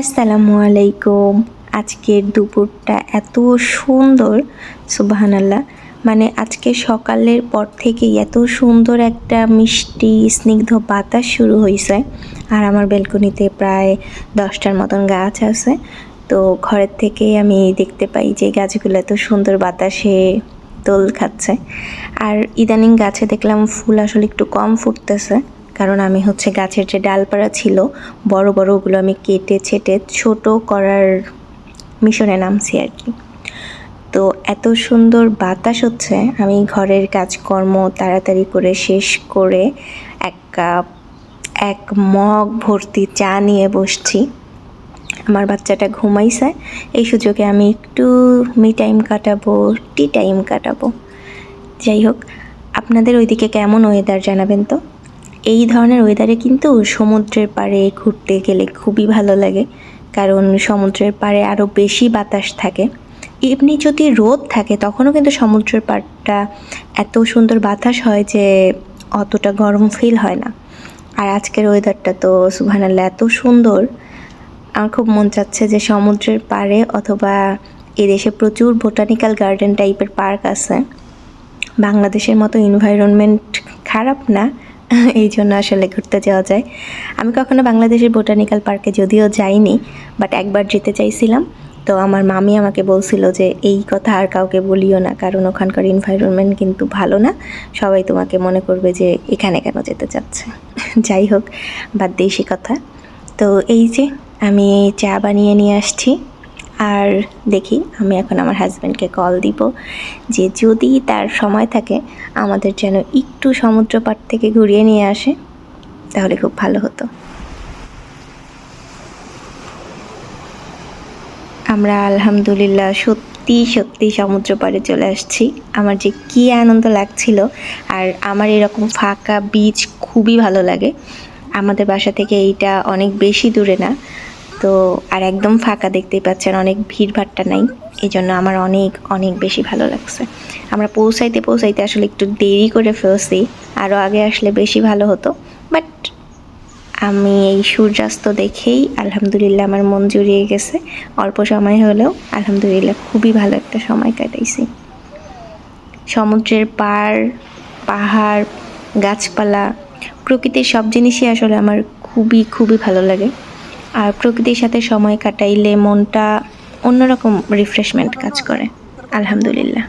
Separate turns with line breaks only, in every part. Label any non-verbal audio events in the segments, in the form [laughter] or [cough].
আসসালামু আলাইকুম। আজকের দুপুরটা এত সুন্দর, সুবাহানাল্লাহ। মানে আজকে সকালের পর থেকেই এত সুন্দর একটা মিষ্টি, স্নিগ্ধ বাতাস শুরু হয়েছে আর আমার বেলকনিতে প্রায় দশটার মতন গাছ আছে। তো ঘরের থেকে আমি দেখতে পাই যে গাছগুলো এত সুন্দর বাতাসে দোল খাচ্ছে। আর ইদানিং গাছে দেখলাম ফুল আসলে একটু কম ফুটতেছে। কারণ আমি হচ্ছে গাছের যে ডালপাড়া ছিল, বড় বড় ওগুলো আমি কেটে ছেটে ছোট করার মিশনে নামছি আর কি। তো এত সুন্দর বাতাস হচ্ছে, আমি ঘরের কাজকর্ম তাড়াতাড়ি করে শেষ করে এক কাপ, এক মগ ভর্তি চা নিয়ে বসছি। আমার বাচ্চাটা ঘুমাইছে, এই সুযোগে আমি একটু মি টাইম কাটাবো, টি টাইম কাটাবো। যাই হোক, আপনাদের ওইদিকে কেমন ওয়েদার জানাবেন তো? এই ধরনের ওয়েদারে কিন্তু সমুদ্রের পাড়ে ঘুরতে গেলে খুবই ভালো লাগে। কারণ সমুদ্রের পাড়ে আরও বেশি বাতাস থাকে। এমনি যদি রোদ থাকে, তখনও কিন্তু সমুদ্রের পাড়টা এত সুন্দর বাতাস হয় যে অতটা গরম ফিল হয় না। আর আজকের ওয়েদারটা তো সুবহানাল্লাহ এত সুন্দর। আমার খুব মন চাচ্ছে যে সমুদ্রের পাড়ে অথবা এদেশে প্রচুর বোটানিক্যাল গার্ডেন টাইপের পার্ক আছে। বাংলাদেশের মতো এনভায়রনমেন্ট খারাপ না [laughs] এই জন্য আসলে ঘুরতে যাওয়া যায়। আমি কখনো বাংলাদেশের বোটানিক্যাল পার্কে যদিও যাইনি বাট একবার যেতে চাইছিলাম। তো আমার মামি আমাকে বলছিল যে, এই কথা আর কাউকে বলিও না, কারণ ওখানকার এনভায়রনমেন্ট কিন্তু ভালো না। সবাই তোমাকে মনে করবে যে, এখানে কেন যেতে চাচ্ছে? [laughs] যাই হোক, বাদ দেশি কথা। তো এই যে, আমি চা বানিয়ে নিয়ে আসছি। আর দেখি, আমি এখন আমার হাজব্যান্ডকে কল দিব যে যদি তার সময় থাকে, আমাদের যেন একটু সমুদ্র পাড় থেকে ঘুরিয়ে নিয়ে আসে, তাহলে খুব ভালো হতো। আমরা আলহামদুলিল্লাহ সত্যি সত্যি সমুদ্র পাড়ে চলে আসছি। আমার যে কী আনন্দ লাগছিল, আর আমার এরকম ফাঁকা বিচ খুবই ভালো লাগে। আমাদের বাসা থেকে এইটা অনেক বেশি দূরে না। তো আর একদম ফাঁকা দেখতেই পাচ্ছেন, অনেক ভিড়ভাট্টা নাই। এই জন্য আমার অনেক অনেক বেশি ভালো লাগছে। আমরা পৌঁছাইতে পৌঁছাইতে আসলে একটু দেরি করে ফেলছি। আরও আগে আসলে বেশি ভালো হতো। বাট আমি এই সূর্যাস্ত দেখেই আলহামদুলিল্লাহ আমার মন জুড়িয়ে গেছে। অল্প সময় হলেও আলহামদুলিল্লাহ খুবই ভালো একটা সময় কাটাইছি। সমুদ্রের পাড়, পাহাড়, গাছপালা, প্রকৃতির সব জিনিসই আসলে আমার খুবই খুবই ভালো লাগে। আর প্রকৃতির সাথে সময় কাটাইলে মনটা অন্যরকম রিফ্রেশমেন্ট কাজ করে। আলহামদুলিল্লাহ।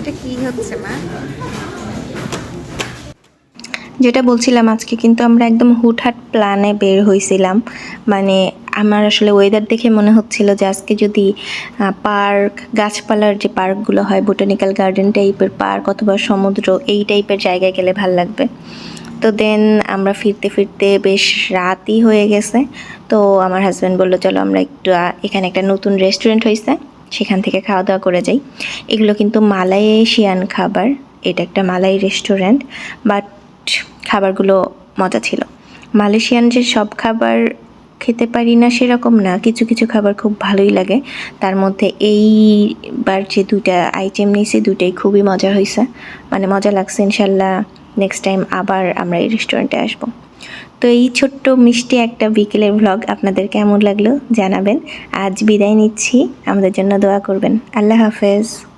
এটা কি হচ্ছে মা?
যেটা বলছিলাম আজকে কিন্তু আমরা একদম হুটহাট প্ল্যানে বের হয়েছিলাম মানে আমার আসলে ওয়েদার দেখে মনে হচ্ছিল যে আজকে যদি পার্ক গাছপালার যে পার্কগুলো হয় বোটানিক্যাল গার্ডেন টাইপের পার্ক অথবা সমুদ্র, এই টাইপের জায়গায় গেলে ভালো লাগবে। তো দেন আমরা ফিরতে ফিরতে বেশ রাতই হয়ে গেছে। তো আমার হাজব্যান্ড বলল, চলো আমরা একটু এখানে একটা নতুন রেস্টুরেন্ট হয়েছে সেখান থেকে খাওয়া দাওয়া করে যাই। এগুলো কিন্তু মালয়েশিয়ান খাবার, এটা একটা মালাই রেস্টুরেন্ট বাট খাবারগুলো মজা ছিল। মালয়েশিয়ান যে সব খাবার খেতে পারি না সেরকম না। কিছু কিছু খাবার খুব ভালোই লাগে। তার মধ্যে এইবার যে দুটা আইটেম নিয়েছি, দুইটাই খুবই মজা হয়েছে মানে মজা লাগছে, ইনশাল্লাহ নেক্সট টাইম আবার আমরা এই রেস্টুরেন্টে আসব। তো এই ছোট্ট মিষ্টি একটা বিকেলের ভ্লগ আপনাদের কেমন লাগল জানাবেন। আজ বিদায় নিচ্ছি। আমাদের জন্য দোয়া করবেন। আল্লাহ হাফেজ।